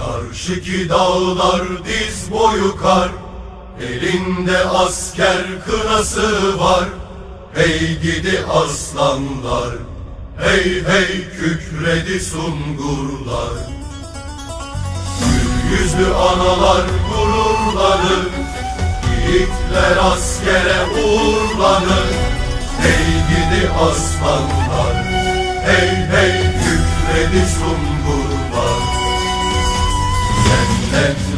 Karşıki dağlar diz boyu kar Elinde asker kınası var. Hey gidi aslanlar Hey hey kükredi sungurlar. Gül yüzlü analar gururlanır Yiğitler askere uğurlanır. Hey gidi aslanlar Hey hey kükredi sungurlar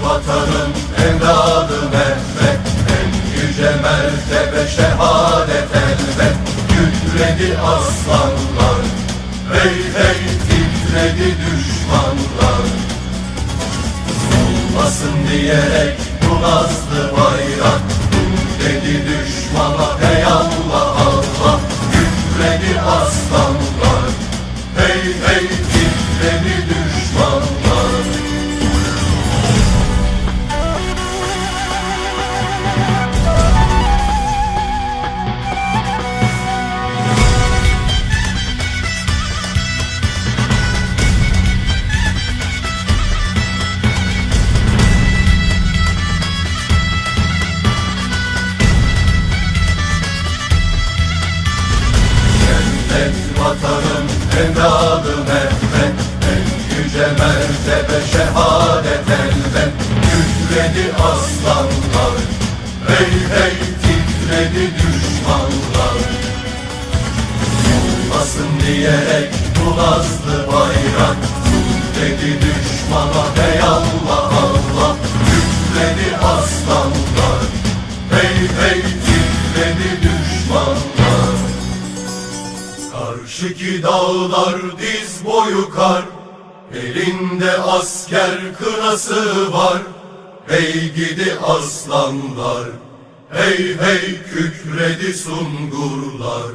Vatanım evladı Mehmet En yüce mertebe şehadet elbet. Kükredi aslanlar Hey hey titredi düşmanlar. Olmasın diyerek bu nazlı bayrak. Dedi düşmana hey Allah Allah. Kükredi aslanlar Hey hey titredi düşmanlar evladı Mehmet En yüce mertebe şehadet elbet. Kükredi aslanlar Hey hey titredi düşmanlar. Olmasın diyerek bu nazlı bayrak. Dedi düşmana hey Allah Allah. Kükredi aslanlar Hey hey Karşıki dağlar diz boyu kar. Elinde asker kınası var. Hey gidi aslanlar Hey hey kükredi sungurlar